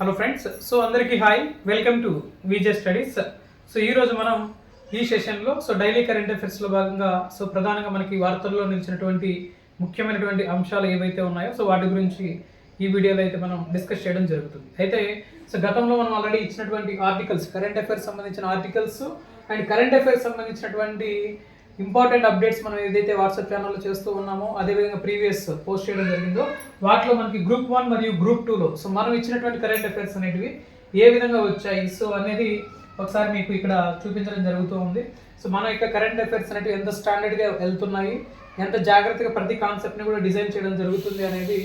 Hello friends so అందరికీ hi welcome to VJ studies so ఈరోజు మనం ఈ సెషన్లో సో డైలీ కరెంట్ అఫైర్స్లో భాగంగా సో ప్రధానంగా మనకి వార్తల్లో నిలిచినటువంటి ముఖ్యమైనటువంటి అంశాలు ఏవైతే ఉన్నాయో సో వాటి గురించి ఈ వీడియోలో అయితే మనం డిస్కస్ చేయడం జరుగుతుంది. అయితే సో గతంలో మనం ఆల్రెడీ ఇచ్చినటువంటి ఆర్టికల్స్ కరెంట్ అఫైర్స్ సంబంధించిన ఆర్టికల్స్ అండ్ కరెంట్ అఫైర్స్ సంబంధించినటువంటి ఇంపార్టెంట్ అప్డేట్స్ మనం ఏదైతే వాట్సాప్ ఛానల్లో చేస్తూ ఉన్నామో అదేవిధంగా ప్రీవియస్ పోస్ట్ చేయడం జరిగిందో వాటిలో మనకి గ్రూప్ వన్ మరియు గ్రూప్ టూలో సో మనం ఇచ్చినటువంటి కరెంట్ అఫైర్స్ అనేటివి ఏ విధంగా వచ్చాయి? సో అనేది ఒకసారి మీకు ఇక్కడ చూపించడం జరుగుతూ ఉంది. సో మన యొక్క కరెంట్ అఫైర్స్ అనేటివి ఎంత స్టాండర్డ్గా వెళ్తున్నాయి? ఎంత జాగ్రత్తగా ప్రతి కాన్సెప్ట్ని కూడా డిజైన్ చేయడం జరుగుతుంది అనేది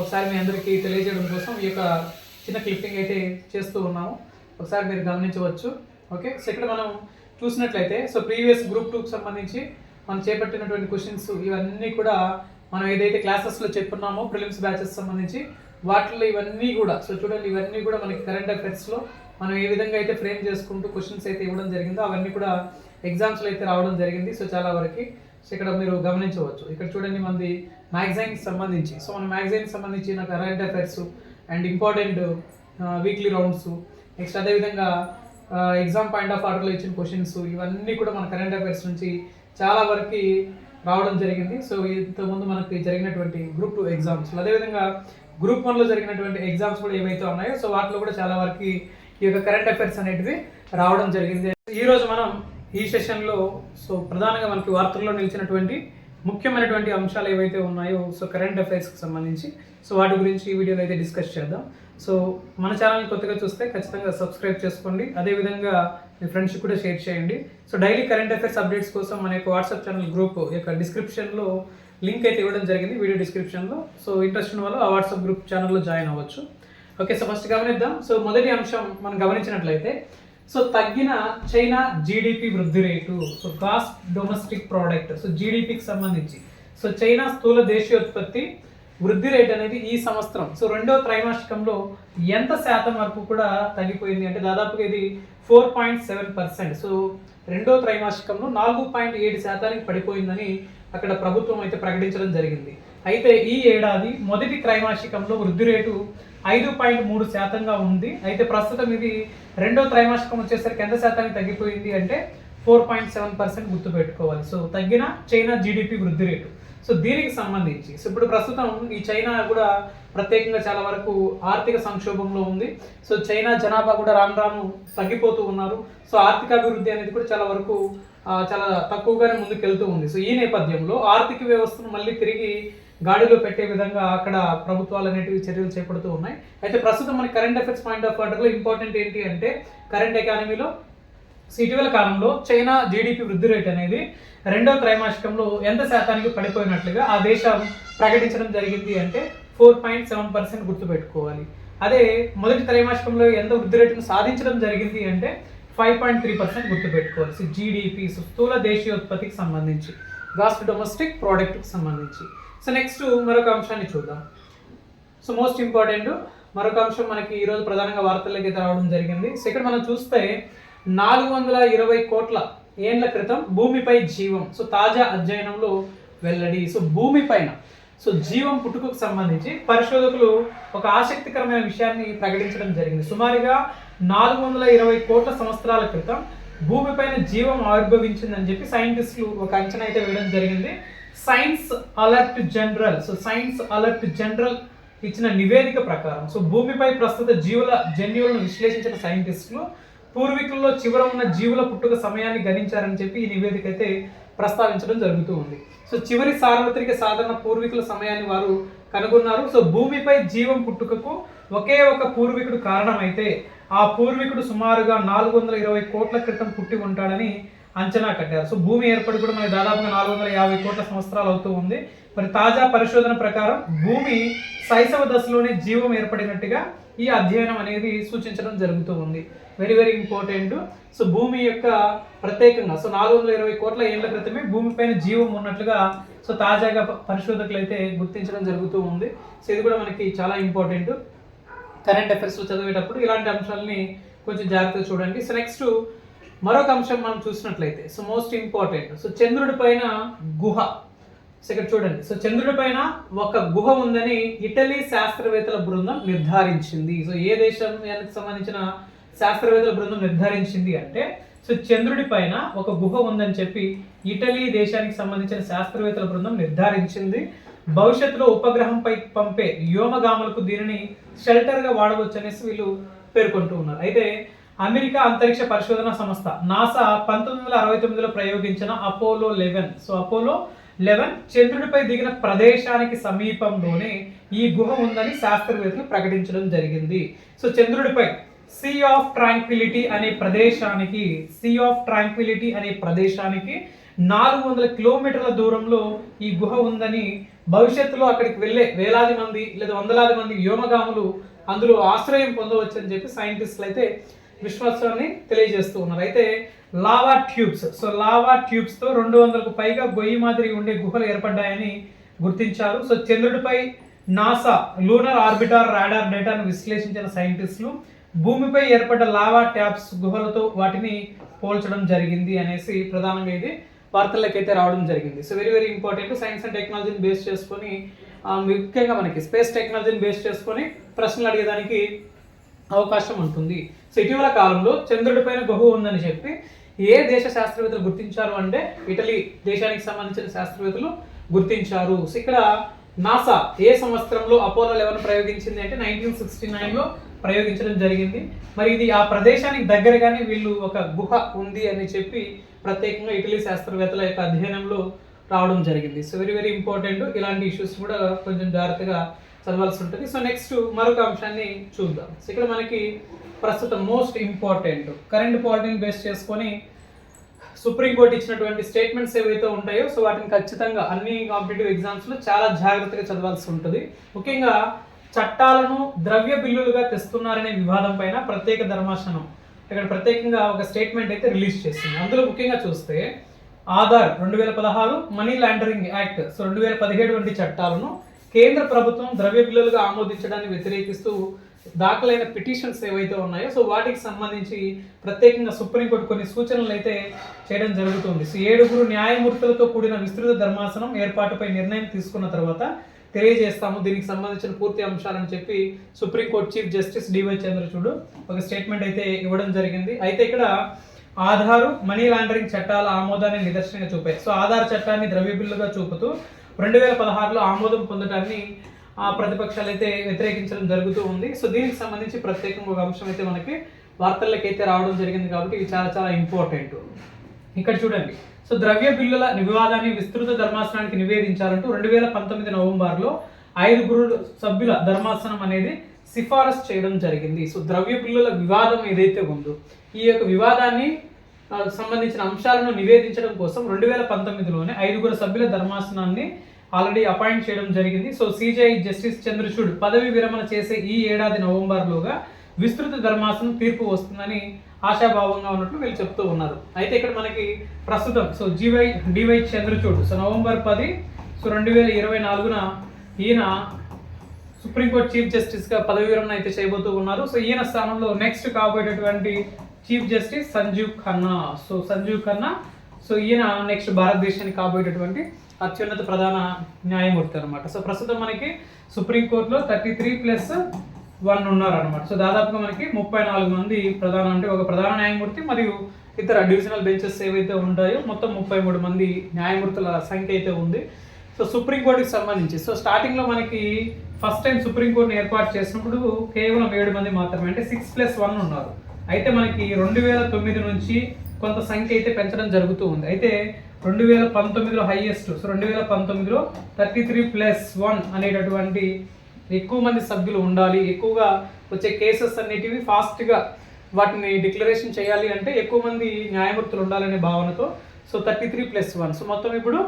ఒకసారి మీ అందరికీ తెలియజేయడం కోసం ఈ యొక్క చిన్న క్లిప్పింగ్ అయితే చేస్తూ ఉన్నాము. ఒకసారి మీరు గమనించవచ్చు. ఓకే సో ఇక్కడ మనం చూసినట్లయితే సో ప్రీవియస్ గ్రూప్ టూకి సంబంధించి మనం చేపట్టినటువంటి క్వశ్చన్స్ ఇవన్నీ కూడా మనం ఏదైతే క్లాసెస్లో చెప్పున్నామో ప్రిలిమ్స్ బ్యాచెస్ సంబంధించి వాటిలో ఇవన్నీ కూడా సో చూడండి ఇవన్నీ కూడా మనకి కరెంట్ అఫైర్స్లో మనం ఏ విధంగా అయితే ఫ్రేమ్ చేసుకుంటూ క్వశ్చన్స్ అయితే ఇవ్వడం జరిగిందో అవన్నీ కూడా ఎగ్జామ్స్లో అయితే రావడం జరిగింది సో చాలా వరకు. సో ఇక్కడ మీరు గమనించవచ్చు. ఇక్కడ చూడండి మనది మ్యాగజైన్కి సంబంధించి సో మన మ్యాగజైన్కి సంబంధించిన current affairs and important weekly rounds next అదేవిధంగా ఎగ్జామ్ పాయింట్ ఆఫ్ ఆర్డర్లో ఇచ్చిన క్వశ్చన్స్ ఇవన్నీ కూడా మన కరెంట్ అఫైర్స్ నుంచి చాలా వరకు రావడం జరిగింది. సో ఇంతకుముందు మనకి జరిగినటువంటి గ్రూప్ టూ ఎగ్జామ్స్ అదేవిధంగా గ్రూప్ వన్లో జరిగినటువంటి ఎగ్జామ్స్ కూడా ఏవైతే ఉన్నాయో సో వాటిలో కూడా చాలా వరకు ఈ యొక్క కరెంట్ అఫైర్స్ అనేటివి రావడం జరిగింది. ఈరోజు మనం ఈ సెషన్లో సో ప్రధానంగా మనకి వార్తల్లో నిలిచినటువంటి ముఖ్యమైనటువంటి అంశాలు ఏవైతే ఉన్నాయో సో కరెంట్ అఫైర్స్కి సంబంధించి సో వాటి గురించి ఈ వీడియోలో అయితే డిస్కస్ చేద్దాం. సో మన ఛానల్ కొత్తగా చూస్తే ఖచ్చితంగా సబ్స్క్రైబ్ చేసుకోండి. అదేవిధంగా మీ ఫ్రెండ్స్కి కూడా షేర్ చేయండి. So daily current affairs updates కోసం మన యొక్క వాట్సాప్ ఛానల్ గ్రూప్ యొక్క డిస్క్రిప్షన్లో లింక్ అయితే ఇవ్వడం జరిగింది వీడియో డిస్క్రిప్షన్లో సో ఇంట్రెస్ట్ ఉన్న వాళ్ళు ఆ వాట్సాప్ గ్రూప్ ఛానల్లో జాయిన్ అవ్వచ్చు. ఓకే సో ఫస్ట్ గమనిద్దాం. సో మొదటి అంశం మనం గమనించినట్లయితే సో తగ్గిన చైనా జీడిపి వృద్ధి rate so gross domestic product so జీడిపికి సంబంధించి. సో చైనా స్థూల దేశీయోత్పత్తి వృద్ధి రేట్ అనేది ఈ సంవత్సరం. సో రెండో త్రైమాసికంలో ఎంత శాతం వరకు కూడా తగ్గిపోయింది అంటే దాదాపుగా ఇది four point seven percent. So రెండో త్రైమాసికంలో నాలుగు పాయింట్ ఏడు శాతానికి పడిపోయిందని అక్కడ ప్రభుత్వం అయితే ప్రకటించడం జరిగింది. అయితే ఈ ఏడాది మొదటి త్రైమాసికంలో వృద్ధి రేటు ఐదు పాయింట్ మూడు శాతంగా ఉంది. అయితే ప్రస్తుతం ఇది రెండో త్రైమాసికం వచ్చేసరికి ఎంత శాతానికి తగ్గిపోయింది అంటే ఫోర్ పాయింట్ సెవెన్ పర్సెంట్ గుర్తుపెట్టుకోవాలి. సో తగ్గిన చైనా జీడిపి వృద్ధి రేటు. సో దీనికి సంబంధించి సో ఇప్పుడు ప్రస్తుతం ఈ చైనా కూడా ప్రత్యేకంగా చాలా వరకు ఆర్థిక సంక్షోభంలో ఉంది. సో చైనా జనాభా కూడా రాను రాను తగ్గిపోతూ ఉన్నారు. సో ఆర్థిక అభివృద్ధి అనేది కూడా చాలా వరకు చాలా తక్కువగానే ముందుకు వెళ్తూ ఉంది. సో ఈ నేపథ్యంలో ఆర్థిక వ్యవస్థను మళ్ళీ తిరిగి గాడిలో పెట్టే విధంగా అక్కడ ప్రభుత్వాలు అనేటివి చర్యలు చేపడుతూ ఉన్నాయి. అయితే ప్రస్తుతం మన కరెంట్ అఫైర్స్ పాయింట్ ఆఫ్ ఆర్డర్లో ఇంపార్టెంట్ ఏంటి అంటే కరెంట్ ఎకానమీలో ఇటీవల కాలంలో చైనా జీడిపి వృద్ధి రేట్ అనేది రెండో త్రైమాసికంలో ఎంత శాతానికి పడిపోయినట్లుగా ఆ దేశం ప్రకటించడం జరిగింది అంటే ఫోర్ పాయింట్ సెవెన్ పర్సెంట్ గుర్తుపెట్టుకోవాలి. అదే మొదటి త్రైమాసికంలో ఎంత వృద్ధి రేటును సాధించడం జరిగింది అంటే ఫైవ్ పాయింట్ త్రీ పర్సెంట్ గుర్తుపెట్టుకోవాలి. జీడిపి స్థూల దేశీయోత్పత్తికి సంబంధించి గ్రాస్ డొమెస్టిక్ ప్రోడక్ట్కి సంబంధించి. సో నెక్స్ట్ మరొక అంశాన్ని చూద్దాం. సో మోస్ట్ ఇంపార్టెంట్ మరొక అంశం మనకి ఈరోజు ప్రధానంగా వార్తల్లోకి రావడం జరిగింది. సో ఇక్కడ మనం చూస్తే నాలుగు వందల ఇరవై కోట్ల ఏండ్ల క్రితం భూమిపై జీవం. సో తాజా అధ్యయనంలో వెల్లడి. సో భూమి పైన సో జీవం పుట్టుకకు సంబంధించి పరిశోధకులు ఒక ఆసక్తికరమైన విషయాన్ని ప్రకటించడం జరిగింది. సుమారుగా నాలుగు వందల ఇరవై కోట్ల సంవత్సరాల క్రితం భూమిపైన జీవం ఆవిర్భవించిందని చెప్పి సైంటిస్టులు ఒక అంచనా అయితే వేయడం జరిగింది. Science alert general so science alert general ఇచ్చిన నివేదిక ప్రకారం. సో భూమిపై ప్రస్తుత జీవుల జన్యువులను విశ్లేషించిన సైంటిస్టులు పూర్వీకుల్లో చివర ఉన్న జీవుల పుట్టుక సమయాన్ని గణించారని చెప్పి ఈ నివేదిక అయితే ప్రస్తావించడం జరుగుతూ ఉంది. సో చివరి సార్వత్రిక సాధారణ పూర్వీకుల సమయాన్ని వారు కనుగొన్నారు. సో భూమిపై జీవం పుట్టుకకు ఒకే ఒక పూర్వీకుడు కారణమైతే ఆ పూర్వీకుడు సుమారుగా నాలుగు వందల ఇరవై కోట్ల క్రితం పుట్టి ఉంటాడని అంచనా కట్టారు. సో భూమి ఏర్పడి కూడా మనకి దాదాపుగా నాలుగు వందల యాభై కోట్ల సంవత్సరాలు అవుతూ ఉంది. మరి తాజా పరిశోధన ప్రకారం భూమి శైశవ దశలోనే జీవం ఏర్పడినట్టుగా ఈ అధ్యయనం అనేది సూచించడం జరుగుతూ ఉంది. వెరీ వెరీ ఇంపార్టెంట్ సో భూమి యొక్క ప్రత్యేకంగా సో నాలుగు వందల ఇరవై కోట్ల ఏళ్ళ క్రితమే భూమిపైన జీవం ఉన్నట్లుగా సో తాజాగా పరిశోధకులు అయితే గుర్తించడం జరుగుతూ ఉంది. సో ఇది కూడా మనకి చాలా ఇంపార్టెంట్ కరెంట్ అఫైర్స్ చదివేటప్పుడు ఇలాంటి అంశాలని కొంచెం జాగ్రత్తగా చూడండి. సో నెక్స్ట్ మరొక అంశం మనం చూసినట్లయితే సో మోస్ట్ ఇంపార్టెంట్ సో చంద్రుడి పైన గుహ. సో ఇక్కడ చూడండి. సో చంద్రుడి పైన ఒక గుహ ఉందని ఇటలీ శాస్త్రవేత్తల బృందం నిర్ధారించింది. సో ఏ దేశానికి సంబంధించిన శాస్త్రవేత్తల బృందం నిర్ధారించింది అంటే సో చంద్రుడి పైన ఒక గుహ ఉందని చెప్పి ఇటలీ దేశానికి సంబంధించిన శాస్త్రవేత్తల బృందం నిర్ధారించింది. భవిష్యత్తులో ఉపగ్రహంపై పంపే వ్యోమగాములకు దీనిని షెల్టర్గా వాడవచ్చు అనేసి వీళ్ళు పేర్కొంటూ ఉన్నారు. అయితే అమెరికా అంతరిక్ష పరిశోధన సంస్థ నాసా పంతొమ్మిది వందల అరవై తొమ్మిదిలో ప్రయోగించిన Apollo eleven. So Apollo eleven చంద్రుడిపై దిగిన ప్రదేశానికి సమీపంలోనే ఈ గుహ ఉందని శాస్త్రవేత్తలు ప్రకటించడం జరిగింది. సో చంద్రుడిపై సీ ఆఫ్ ట్రాంక్విలిటీ అనే ప్రదేశానికి సీ ఆఫ్ ట్రాంక్విలిటీ అనే ప్రదేశానికి నాలుగు వందల కిలోమీటర్ల దూరంలో ఈ గుహ ఉందని భవిష్యత్తులో అక్కడికి వెళ్ళే వేలాది మంది లేదా వందలాది మంది వ్యోమగాములు అందులో ఆశ్రయం పొందవచ్చు అని చెప్పి సైంటిస్టులు అయితే విశ్వాసాన్ని తెలియజేస్తూ ఉన్నారు. అయితే లావా ట్యూబ్స్ సో లావా ట్యూబ్స్తో రెండు వందలకు పైగా గొయ్యి మాదిరి ఉండే గుహలు ఏర్పడ్డాయని గుర్తించారు. సో చంద్రుడిపై నాసా లూనర్ ఆర్బిటార్ రాడార్ డేటాను విశ్లేషించిన సైంటిస్టులు భూమిపై ఏర్పడ్డ లావా ట్యాప్స్ గుహలతో వాటిని పోల్చడం జరిగింది అనేసి ప్రధానంగా ఇది వార్తలకైతే రావడం జరిగింది. So very very important science and టెక్నాలజీని బేస్ చేసుకొని ముఖ్యంగా మనకి స్పేస్ టెక్నాలజీని బేస్ చేసుకొని ప్రశ్నలు అడిగేదానికి అవకాశం ఉంటుంది. సో ఇటీవల కాలంలో చంద్రుడి పైన గుహ ఉందని చెప్పి ఏ దేశ శాస్త్రవేత్తలు గుర్తించారు అంటే ఇటలీ దేశానికి సంబంధించిన శాస్త్రవేత్తలు గుర్తించారు. సో ఇక్కడ నాసా ఏ సంవత్సరంలో అపోలో లెవెన్ ప్రయోగించింది అంటే నైన్టీన్ సిక్స్టీ నైన్లో ప్రయోగించడం జరిగింది. మరి ఇది ఆ ప్రదేశానికి దగ్గరగానే వీళ్ళు ఒక గుహ ఉంది అని చెప్పి ప్రత్యేకంగా ఇటలీ శాస్త్రవేత్తల యొక్క అధ్యయనంలో రావడం జరిగింది. సో వెరీ వెరీ ఇంపార్టెంట్ ఇలాంటి ఇష్యూస్ కూడా కొంచెం జాగ్రత్తగా చదవాల్సి ఉంటుంది. సో నెక్స్ట్ మరొక అంశాన్ని చూద్దాం. సో ఇక్కడ మనకి ప్రస్తుతం మోస్ట్ ఇంపార్టెంట్ కరెంట్ పాలిటీని బేస్ చేసుకొని సుప్రీంకోర్టు ఇచ్చినటువంటి స్టేట్మెంట్స్ ఏవైతే ఉంటాయో సో వాటిని ఖచ్చితంగా అన్ని కాంపిటేటివ్ ఎగ్జామ్స్లో చాలా జాగ్రత్తగా చదవాల్సి ఉంటుంది. ముఖ్యంగా చట్టాలను ద్రవ్య బిల్లులుగా తెస్తున్నారనే వివాదం పైన ప్రత్యేక ధర్మాసనం. ఇక్కడ ప్రత్యేకంగా ఒక స్టేట్మెంట్ అయితే రిలీజ్ చేసింది. అందులో ముఖ్యంగా చూస్తే ఆధార్ రెండు వేల పదహారు మనీ లాండరింగ్ యాక్ట్ సో రెండు వేల పదిహేడు వంటి చట్టాలను కేంద్ర ప్రభుత్వం ద్రవ్య బిల్లులుగా ఆమోదించడాన్ని వ్యతిరేకిస్తూ దాఖలైన పిటిషన్స్ ఏవైతే ఉన్నాయో సో వాటికి సంబంధించి ప్రత్యేకంగా సుప్రీంకోర్టు కొన్ని సూచనలు అయితే చేయడం జరుగుతుంది. సో ఏడుగురు న్యాయమూర్తులతో కూడిన విస్తృత ధర్మాసనం ఏర్పాటుపై నిర్ణయం తీసుకున్న తర్వాత తెలియజేస్తాము. దీనికి సంబంధించిన పూర్తి అంశాలని చెప్పి supreme court chief justice DY Chandrachud ఒక స్టేట్మెంట్ అయితే ఇవ్వడం జరిగింది. అయితే ఇక్కడ ఆధారు మనీ లాండరింగ్ చట్టాల ఆమోదాన్ని నిదర్శనంగా చూపాయి. సో ఆధార్ చట్టాన్ని ద్రవ్య బిల్లుగా చూపుతూ రెండు వేల పదహారులో ఆమోదం పొందడాన్ని ఆ ప్రతిపక్షాలు అయితే వ్యతిరేకించడం జరుగుతూ ఉంది. సో దీనికి సంబంధించి ప్రత్యేకంగా ఒక అంశం అయితే మనకి వార్తల్లోకి అయితే రావడం జరిగింది కాబట్టి ఇది చాలా చాలా ఇంపార్టెంట్. ఇక్కడ చూడండి. సో ద్రవ్య బిల్లుల వివాదాన్ని విస్తృత ధర్మాసనానికి నివేదించాలంటూ రెండు వేల పంతొమ్మిది నవంబర్లో ఐదుగురు సభ్యుల ధర్మాసనం అనేది సిఫారసు చేయడం జరిగింది. సో ద్రవ్య బిల్లుల వివాదం ఏదైతే ఉందో ఈ యొక్క వివాదాన్ని సంబంధించిన అంశాలను నివేదించడం కోసం రెండు వేల పంతొమ్మిదిలోనే ఐదుగురు సభ్యుల ధర్మాసనాన్ని ఆల్రెడీ అపాయింట్ చేయడం జరిగింది. సో సిజేఐ జస్టిస్ చంద్రచూడ్ పదవి విరమణ చేసే ఈ ఏడాది నవంబర్లోగా విస్తృత ధర్మాసనం తీర్పు వస్తుందని ఆశాభావంగా ఉన్నట్లు వీళ్ళు చెప్తూ ఉన్నారు. అయితే ఇక్కడ మనకి ప్రస్తుతం సో జీవై డివై చంద్రచూడ్ సో నవంబర్ పది సో రెండు వేల ఇరవై నాలుగున ఈయన సుప్రీంకోర్టు చీఫ్ జస్టిస్గా పదవి విరమణ అయితే చేయబోతూ ఉన్నారు. సో ఈయన స్థానంలో next కాబోయేటటువంటి chief justice Sanjiv Khanna. So Sanjiv Khanna so ఈయన నెక్స్ట్ భారతదేశానికి కాబోయేటటువంటి అత్యున్నత ప్రధాన న్యాయమూర్తి అనమాట సో ప్రస్తుతం మనకి సుప్రీంకోర్టులో థర్టీ త్రీ ప్లస్ వన్ ఉన్నారనమాట సో దాదాపుగా మనకి ముప్పై నాలుగు మంది ప్రధాన అంటే ఒక ప్రధాన న్యాయమూర్తి మరియు ఇతర డివిజనల్ బెంచెస్ ఏవైతే ఉంటాయో మొత్తం ముప్పై మూడు మంది న్యాయమూర్తుల సంఖ్య అయితే ఉంది. సో సుప్రీంకోర్టుకి సంబంధించి సో స్టార్టింగ్లో మనకి ఫస్ట్ టైం సుప్రీంకోర్టుని ఏర్పాటు చేసినప్పుడు కేవలం ఏడు మంది మాత్రమే అంటే సిక్స్ ప్లస్ వన్ ఉన్నారు. అయితే మనకి రెండు వేల తొమ్మిది నుంచి కొంత సంఖ్య అయితే పెంచడం జరుగుతూ ఉంది. అయితే రెండు వేల పంతొమ్మిదిలో హైయెస్ట్ సో రెండు వేల పంతొమ్మిదిలో థర్టీ త్రీ ప్లస్ వన్ అనేటటువంటి ఎక్కువ మంది సభ్యులు ఉండాలి ఎక్కువగా వచ్చే కేసెస్ అనేటివి ఫాస్ట్గా వాటిని డిక్లరేషన్ చేయాలి అంటే ఎక్కువ మంది న్యాయమూర్తులు ఉండాలనే భావనతో so thirty three plus one. So మొత్తం ఇప్పుడు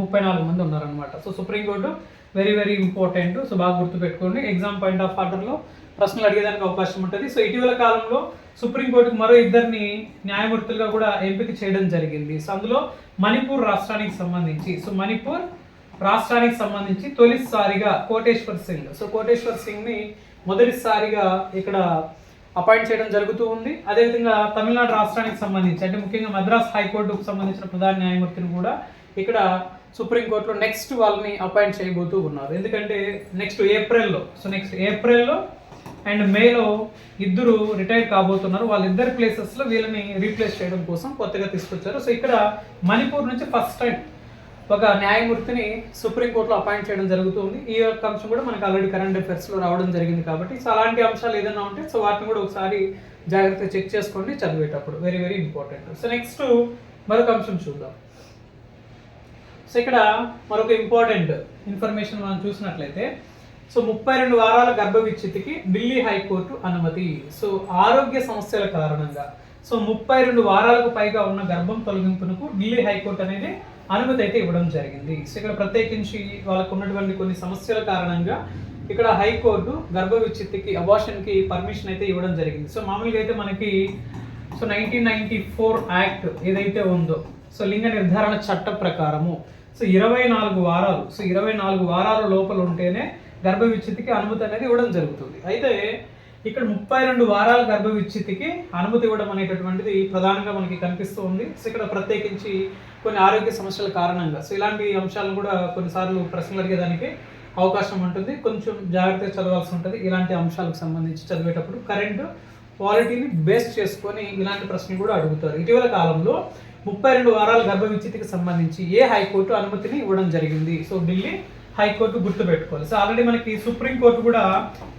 ముప్పై నాలుగు మంది ఉన్నారనమాట so supreme court very very important. So బాగా గుర్తుపెట్టుకోండి. ఎగ్జామ్ పాయింట్ ఆఫ్ ఆర్డర్లో ప్రశ్నలు అడిగేదానికి అవకాశం ఉంటుంది. సో ఇటీవల కాలంలో సుప్రీంకోర్టుకు మరో ఇద్దరిని న్యాయమూర్తులుగా కూడా ఎంపిక చేయడం జరిగింది. సో అందులో మణిపూర్ రాష్ట్రానికి సంబంధించి. సో మణిపూర్ రాష్ట్రానికి సంబంధించి తొలిసారిగా కోటేశ్వర్ సింగ్. సో కోటేశ్వర్ సింగ్ని మొదటిసారిగా ఇక్కడ అపాయింట్ చేయడం జరుగుతూ ఉంది. అదేవిధంగా తమిళనాడు రాష్ట్రానికి సంబంధించి అంటే ముఖ్యంగా మద్రాస్ హైకోర్టుకు సంబంధించిన ప్రధాన న్యాయమూర్తిని కూడా ఇక్కడ సుప్రీంకోర్టులో నెక్స్ట్ వాళ్ళని అపాయింట్ చేయబోతూ ఉన్నారు. ఎందుకంటే నెక్స్ట్ ఏప్రిల్లో సో నెక్స్ట్ ఏప్రిల్లో అండ్ మేలో ఇద్దరు రిటైర్ కాబోతున్నారు. వాళ్ళిద్దరి ప్లేసెస్లో వీళ్ళని రీప్లేస్ చేయడం కోసం కొత్తగా తీసుకొచ్చారు. సో ఇక్కడ మణిపూర్ నుంచి ఫస్ట్ టైం ఒక న్యాయమూర్తిని సుప్రీంకోర్టులో అపాయింట్ చేయడం జరుగుతుంది. ఈ యొక్క అంశం కూడా మనకు ఆల్రెడీ కరెంట్ అఫైర్స్లో రావడం జరిగింది కాబట్టి సో అలాంటి అంశాలు ఏదైనా ఉంటే సో వాటిని కూడా ఒకసారి జాగ్రత్తగా చెక్ చేసుకోండి చదివేటప్పుడు. Very very important so next మరొక అంశం చూద్దాం. సో ఇక్కడ మరొక ఇంపార్టెంట్ ఇన్ఫర్మేషన్ మనం చూసినట్లయితే సో ముప్పై రెండు వారాల గర్భ విచ్ఛితికి ఢిల్లీ హైకోర్టు అనుమతి. సో ఆరోగ్య సమస్యల కారణంగా సో ముప్పై రెండు వారాలకు పైగా ఉన్న గర్భం తొలగింపునకు ఢిల్లీ హైకోర్టు అనేది అనుమతి అయితే ఇవ్వడం జరిగింది. సో ఇక్కడ ప్రత్యేకించి వాళ్ళకు ఉన్నటువంటి కొన్ని సమస్యల కారణంగా ఇక్కడ హైకోర్టు గర్భ విచ్ఛిత్తికి అబార్షన్కి పర్మిషన్ అయితే ఇవ్వడం జరిగింది. సో మామూలుగా అయితే మనకి so nineteen ninety four act ఏదైతే ఉందో సో లింగ నిర్ధారణ చట్ట ప్రకారము సో ఇరవై నాలుగు వారాలు సో ఇరవై నాలుగు వారాల లోపల ఉంటేనే గర్భ విచ్ఛిత్తికి అనుమతి అనేది ఇవ్వడం జరుగుతుంది. అయితే ఇక్కడ ముప్పై రెండు వారాల గర్భ విచ్ఛిత్తికి అనుమతి ఇవ్వడం అనేటటువంటిది ప్రధానంగా మనకి కనిపిస్తూ ఉంది. సో ఇక్కడ ప్రత్యేకించి కొన్ని ఆరోగ్య సమస్యల కారణంగా సో ఇలాంటి అంశాలను కూడా కొన్నిసార్లు ప్రశ్నలు అడిగేదానికి అవకాశం ఉంటుంది. కొంచెం జాగ్రత్తగా చదవాల్సి ఉంటుంది. ఇలాంటి అంశాలకు సంబంధించి చదివేటప్పుడు కరెంటు క్వాలిటీని బేస్ చేసుకొని ఇలాంటి ప్రశ్నలు కూడా అడుగుతారు. ఇటీవల కాలంలో ముప్పై రెండు వారాల గర్భ విచ్చితికి సంబంధించి ఏ హైకోర్టు అనుమతిని ఇవ్వడం జరిగింది? సో ఢిల్లీ హైకోర్టు గుర్తుపెట్టుకోవాలి సో ఆల్రెడీ మనకి సుప్రీంకోర్టు కూడా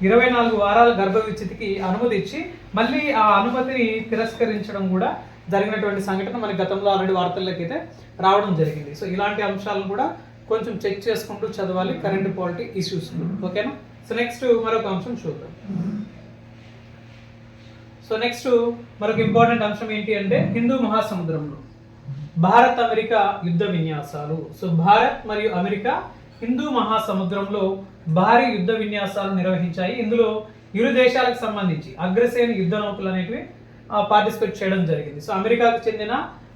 ఇరవై నాలుగు వారాల గర్భ విచ్చితికి అనుమతి ఇచ్చి మళ్ళీ ఆ అనుమతిని తిరస్కరించడం కూడా జరిగినటువంటి సంఘటన మనకి గతంలో ఆల్రెడీ వార్తల్లోకి అయితే రావడం జరిగింది. సో ఇలాంటి అంశాలను కూడా కొంచెం చెక్ చేసుకుంటూ చదవాలి కరెంట్ పాలిటీ ఇష్యూస్ ఓకేనా? సో నెక్స్ట్ మరొక అంశం చూద్దాం. సో నెక్స్ట్ మరొక ఇంపార్టెంట్ అంశం ఏంటి అంటే హిందూ మహాసముద్రంలో భారత్ అమెరికా యుద్ధ విన్యాసాలు. సో భారత్ మరియు అమెరికా హిందూ మహాసముద్రంలో భారీ యుద్ధ విన్యాసాలు నిర్వహించాయి. ఇందులో ఇరు దేశాలకు సంబంధించి అగ్రసేన యుద్ధ నౌకలు అనేటివి పార్టిసిపేట్ చేయడం జరిగింది. సో అమెరికాకు చెందిన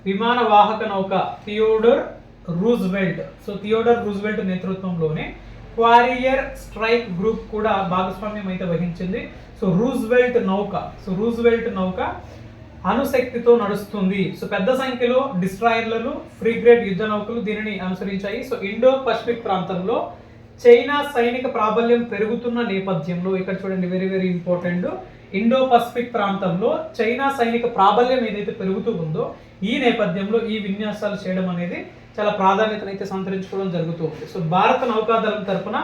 విమాన వాహక నౌక Theodore Roosevelt so Theodore Roosevelt నేతృత్వంలోనే carrier strike group కూడా భాగస్వామ్యం అయితే వహించింది. సో రూజ్వెల్ట్ నౌక సో రూజ్వెల్ట్ నౌక అణుశక్తితో నడుస్తుంది. సో పెద్ద సంఖ్యలో డిస్ట్రాయర్లను ఫ్రీ గ్రేడ్ యుద్ధ నౌకలు దీనిని అనుసరించాయి. సో ఇండో పసిఫిక్ ప్రాంతంలో చైనా సైనిక ప్రాబల్యం పెరుగుతున్న నేపథ్యంలో ఇక్కడ చూడండి very very important Indo Pacific ప్రాంతంలో చైనా సైనిక ప్రాబల్యం ఏదైతే పెరుగుతూ ఉందో ఈ నేపథ్యంలో ఈ విన్యాసాలు చేయడం అనేది చాలా ప్రాధాన్యతనైతే సంతరించుకోవడం జరుగుతూ ఉంది. సో భారత నౌకాదళం తరఫున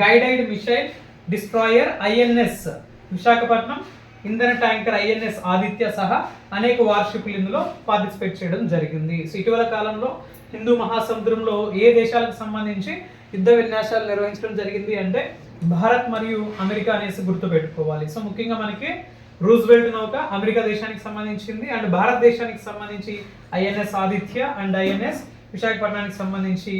guided missile destroyer INS Visakhapatnam ఇంధన ట్యాంకర్ ఐఎన్ఎస్ ఆదిత్య సహా అనేక వార్షిప్లు ఇందులో పార్టిసిపేట్ చేయడం జరిగింది. సో ఇటీవల కాలంలో హిందూ మహాసముద్రంలో ఏ దేశాలకు సంబంధించి యుద్ధ విన్యాసాలు నిర్వహించడం జరిగింది అంటే భారత్ మరియు అమెరికా అనేసి గుర్తుపెట్టుకోవాలి. సో ముఖ్యంగా మనకి రూజ్వెల్ట్ నౌక అమెరికా దేశానికి సంబంధించింది అండ్ భారతదేశానికి సంబంధించి ఐఎన్ఎస్ ఆదిత్య అండ్ ఐఎన్ఎస్ విశాఖపట్నానికి సంబంధించి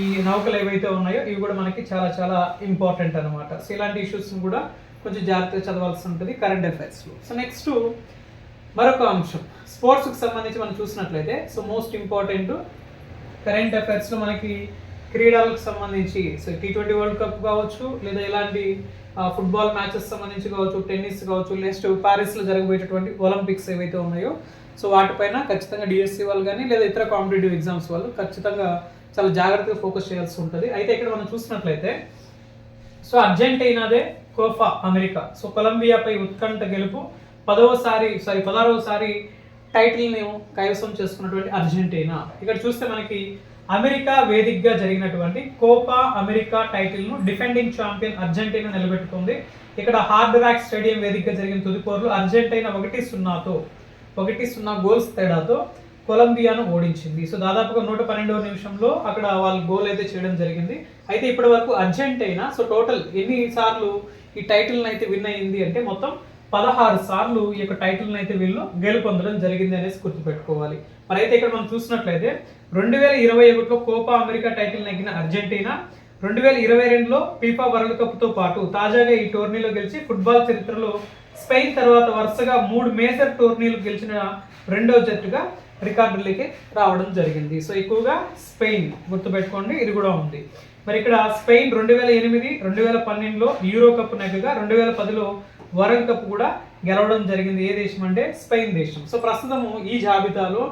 ఈ నౌకలు ఏవైతే ఉన్నాయో ఇవి కూడా మనకి చాలా చాలా ఇంపార్టెంట్ అనమాట సో ఇలాంటి ఇష్యూస్ కూడా కొంచెం జాగ్రత్తగా చదవాల్సి ఉంటుంది కరెంట్ అఫైర్స్లో సో నెక్స్ట్ మరొక అంశం. స్పోర్ట్స్కి సంబంధించి మనం చూసినట్లయితే సో మోస్ట్ ఇంపార్టెంట్ కరెంట్ అఫైర్స్లో మనకి క్రీడలకు సంబంధించి so T twenty world cup కావచ్చు లేదా ఇలాంటి ఫుట్బాల్ మ్యాచెస్ సంబంధించి కావచ్చు టెన్నిస్ కావచ్చు నెక్స్ట్ ప్యారిస్లో జరగబోయేటటువంటి ఒలింపిక్స్ ఏవైతే ఉన్నాయో సో వాటిపైన ఖచ్చితంగా డిఎస్సి వాళ్ళు కానీ లేదా ఇతర కాంపిటేటివ్ ఎగ్జామ్స్ వాళ్ళు ఖచ్చితంగా చాలా జాగ్రత్తగా ఫోకస్ చేయాల్సి ఉంటుంది. అయితే ఇక్కడ మనం చూసినట్లయితే సో అర్జెంటీనాదే కోఫా అమెరికా. సో కొలంబియాపై ఉత్కంఠ గెలుపు. పదవసారి సారీ పదహారవసారి టైటిల్ని కైవసం చేసుకున్నటువంటి అర్జెంటీనా. ఇక్కడ చూస్తే మనకి అమెరికా వేదికగా జరిగినటువంటి కోపా అమెరికా టైటిల్ను డిఫెండింగ్ ఛాంపియన్ అర్జెంటీనా నిలబెట్టుకుంది. ఇక్కడ హార్డ్ రాక్ స్టేడియం వేదికగా జరిగిన తుది పోరులు అర్జెంటీనా ఒకటి సున్నాతో ఒకటి సున్నా గోల్స్ తేడాతో కొలంబియాను ఓడించింది. సో దాదాపుగా నూట పన్నెండవ నిమిషంలో అక్కడ వాళ్ళు గోల్ అయితే చేయడం జరిగింది. అయితే ఇప్పటి వరకు అర్జెంటీనా? సో టోటల్ ఎన్నిసార్లు ఈ టైటిల్ని అయితే విన్ అయింది అంటే మొత్తం పదహారు సార్లు ఈ యొక్క టైటిల్ని అయితే వీళ్ళు గెలుపొందడం జరిగింది అనేసి గుర్తుపెట్టుకోవాలి. మరి అయితే ఇక్కడ మనం చూసినట్లయితే రెండు వేల ఇరవై ఒకటిలో కోపా అమెరికా టైటిల్ నెగ్గిన అర్జెంటీనా? రెండు వేల ఇరవై రెండులో ఫీఫా వరల్డ్ కప్తో పాటు తాజాగా ఈ టోర్నీలో గెలిచి ఫుట్బాల్ చరిత్రలో స్పెయిన్ తర్వాత వరుసగా మూడు మేజర్ టోర్నీలు గెలిచిన రెండవ జట్టుగా రికార్డులకి రావడం జరిగింది. సో ఎక్కువగా స్పెయిన్ గుర్తుపెట్టుకోండి ఇది కూడా ఉంది. మరి ఇక్కడ స్పెయిన్ రెండు వేల ఎనిమిది రెండు వేల పన్నెండులో యూరో కప్ నెగ్గగా రెండు వేల పదిలో వరల్డ్ కప్ కూడా గెలవడం జరిగింది. ఏ దేశం అంటే స్పెయిన్ దేశం. సో ప్రస్తుతము ఈ జాబితాలో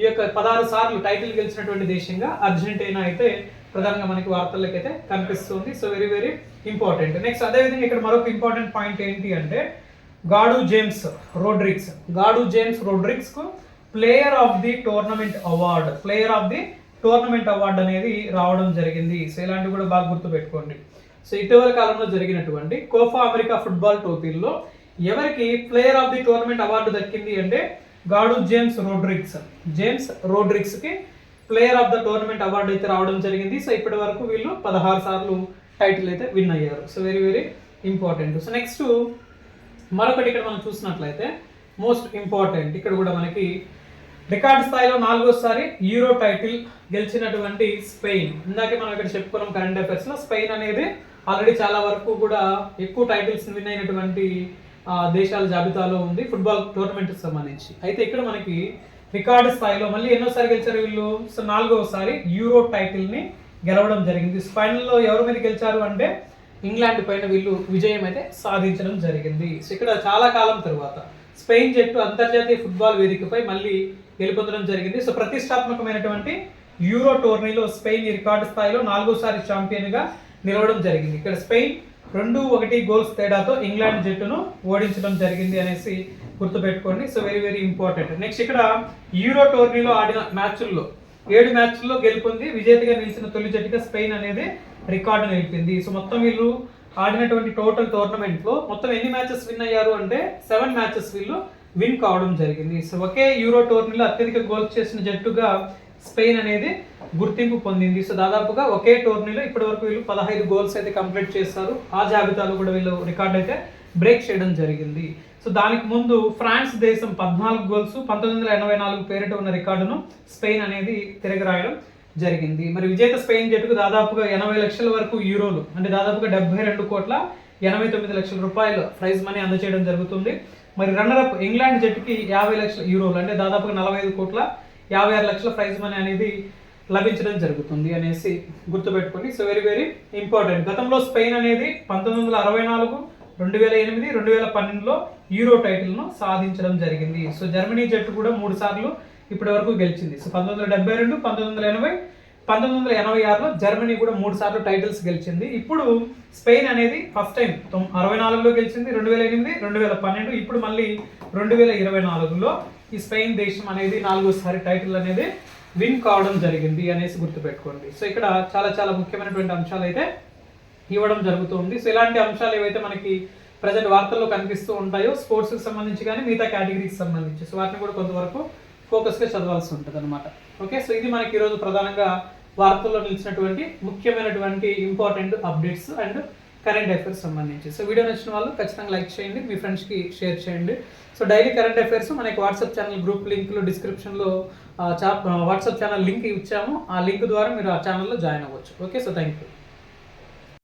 ఈ యొక్క పదహారు సార్లు టైటిల్ గెలిచినటువంటి దేశంగా అర్జెంటీనా అయితే ప్రధానంగా మనకి వార్తల్లోకి అయితే కనిపిస్తుంది. So very very important. Next అదేవిధంగా ఇక్కడ మరొక ఇంపార్టెంట్ పాయింట్ ఏంటి అంటే గాడు జేమ్స్ రోడ్రిక్స్ గాడు James రోడ్రిక్స్కు player of the tournament award. Player of the tournament award అనేది రావడం జరిగింది. సో ఇలాంటివి కూడా బాగా గుర్తుపెట్టుకోండి. సో ఇటీవల కాలంలో జరిగినటువంటి కోఫా అమెరికా ఫుట్బాల్ టోర్నీలో ఎవరికి player of the tournament award దక్కింది అంటే గాడు James Rodriguez James రోడ్రిక్స్కి player of the tournament award అయితే రావడం జరిగింది. సో ఇప్పటి వరకు వీళ్ళు పదహారు సార్లు టైటిల్ అయితే విన్ అయ్యారు. So very very important. So next మరొకటి ఇక్కడ మనం చూసినట్లయితే మోస్ట్ ఇంపార్టెంట్. ఇక్కడ కూడా మనకి రికార్డ్ స్థాయిలో నాలుగోసారి యూరో టైటిల్ గెలిచినటువంటి స్పెయిన్. ఇందాకే మనం ఇక్కడ చెప్పుకున్నాం కరెంట్ అఫైర్స్లో. స్పెయిన్ అనేది ఆల్రెడీ చాలా వరకు కూడా ఎక్కువ టైటిల్స్ విన్ అయినటువంటి దేశాల జాబితాలో ఉంది. ఫుట్బాల్ టోర్నమెంట్ సంబంధించి. అయితే ఇక్కడ మనకి రికార్డు స్థాయిలో మళ్ళీ ఎన్నోసారి గెలిచారు వీళ్ళు? సో నాలుగోసారి యూరో టైటిల్ని గెలవడం జరిగింది. ఫైనల్లో ఎవరి మీద గెలిచారు అంటే ఇంగ్లాండ్ పైన వీళ్ళు విజయం అయితే సాధించడం జరిగింది. సో ఇక్కడ చాలా కాలం తర్వాత స్పెయిన్ జట్టు అంతర్జాతీయ ఫుట్బాల్ వేదికపై మళ్ళీ గెలుపొందడం జరిగింది. సో ప్రతిష్టాత్మకమైనటువంటి యూరో టోర్నీలో స్పెయిన్ ఈ రికార్డు స్థాయిలో నాలుగోసారి ఛాంపియన్గా నిలవడం జరిగింది. ఇక్కడ స్పెయిన్ రెండు ఒకటి గోల్స్ తేడాతో ఇంగ్లాండ్ జట్టును ఓడించడం జరిగింది అనేసి గుర్తుపెట్టుకోండి. So very very important. Next ఇక్కడ యూరో టోర్నీలో ఆడిన మ్యాచ్ల్లో ఏడు మ్యాచ్ల్లో గెలుపొంది విజేతగా నిలిచిన తొలి జట్టుగా స్పెయిన్ అనేది రికార్డు నిలిపింది. సో మొత్తం వీళ్ళు ఆడినటువంటి టోటల్ టోర్నమెంట్లో మొత్తం ఎన్ని మ్యాచెస్ విన్ అయ్యారు అంటే సెవెన్ మ్యాచెస్ వీళ్ళు విన్ కావడం జరిగింది. సో ఒకే యూరో టోర్నీలో అత్యధిక గోల్స్ చేసిన జట్టుగా స్పెయిన్ అనేది గుర్తింపు పొందింది. సో దాదాపుగా ఒకే టోర్నీలో ఇప్పటి వరకు వీళ్ళు పదహైదు గోల్స్ అయితే కంప్లీట్ చేస్తారు ఆ జాబితాలో కూడా వీళ్ళు రికార్డ్ అయితే బ్రేక్ చేయడం జరిగింది. సో దానికి ముందు ఫ్రాన్స్ దేశం పద్నాలుగు గోల్స్ పంతొమ్మిది వందల ఎనభై నాలుగు పేరిట ఉన్న రికార్డును స్పెయిన్ అనేది తిరగరాయడం జరిగింది. మరి విజేత స్పెయిన్ జట్టుకు దాదాపుగా ఎనభై లక్షల వరకు యూరోలు అంటే దాదాపుగా డెబ్బై రెండు కోట్ల ఎనభై తొమ్మిది లక్షల రూపాయలు ప్రైజ్ మనీ అందజేయడం జరుగుతుంది. మరి రన్నర్అప్ ఇంగ్లాండ్ జట్టుకి యాభై లక్షల యూరోలు అంటే దాదాపుగా నలభై ఐదు కోట్ల యాభై ఆరు లక్షల ప్రైజ్ మనీ అనేది లభించడం జరుగుతుంది అనేసి గుర్తుపెట్టుకోండి. సో వెరీ వెరీ ఇంపార్టెంట్ గతంలో స్పెయిన్ అనేది పంతొమ్మిది వందల అరవై నాలుగు రెండు వేల ఎనిమిది రెండు వేల పన్నెండులో యూరో టైటిల్ను సాధించడం జరిగింది. సో జర్మనీ జట్టు కూడా మూడు సార్లు ఇప్పటి వరకు గెలిచింది. సో పంతొమ్మిది వందల డెబ్బై రెండు పంతొమ్మిది వందల ఎనభై పంతొమ్మిది వందల ఎనభై ఆరులో జర్మనీ కూడా మూడు సార్లు టైటిల్స్ గెలిచింది. ఇప్పుడు స్పెయిన్ అనేది ఫస్ట్ టైం అరవై నాలుగులో గెలిచింది రెండు వేల ఎనిమిది రెండు వేల పన్నెండు ఇప్పుడు మళ్ళీ రెండు వేల ఇరవై నాలుగులో ఈ స్పెయిన్ దేశం అనేది నాలుగోసారి టైటిల్ అనేది విన్ కావడం జరిగింది అనేసి గుర్తుపెట్టుకోండి. సో ఇక్కడ చాలా చాలా ముఖ్యమైనటువంటి అంశాలు అయితే ఇవ్వడం జరుగుతుంది. సో ఇలాంటి అంశాలు ఏవైతే మనకి ప్రజెంట్ వార్తల్లో కనిపిస్తూ ఉంటాయో స్పోర్ట్స్కి సంబంధించి కానీ మిగతా కేటగిరీకి సంబంధించి సో వాటిని కూడా కొంతవరకు ఫోకస్గా చదవాల్సి ఉంటుంది అనమాట ఓకే సో ఇది మనకి ఈరోజు ప్రధానంగా వార్తల్లో నిలిచినటువంటి ముఖ్యమైనటువంటి important updates and current affairs సంబంధించి. సో వీడియో నచ్చిన వాళ్ళు ఖచ్చితంగా లైక్ చేయండి మీ ఫ్రెండ్స్కి షేర్ చేయండి. సో డైలీ కరెంట్ అఫైర్స్ మనకి వాట్సాప్ ఛానల్ గ్రూప్ లింక్లు డిస్క్రిప్షన్లో వాట్సాప్ ఛానల్ లింక్ ఇచ్చాము. ఆ లింక్ ద్వారా మీరు ఆ ఛానల్లో జాయిన్ అవ్వచ్చు. Okay so thank you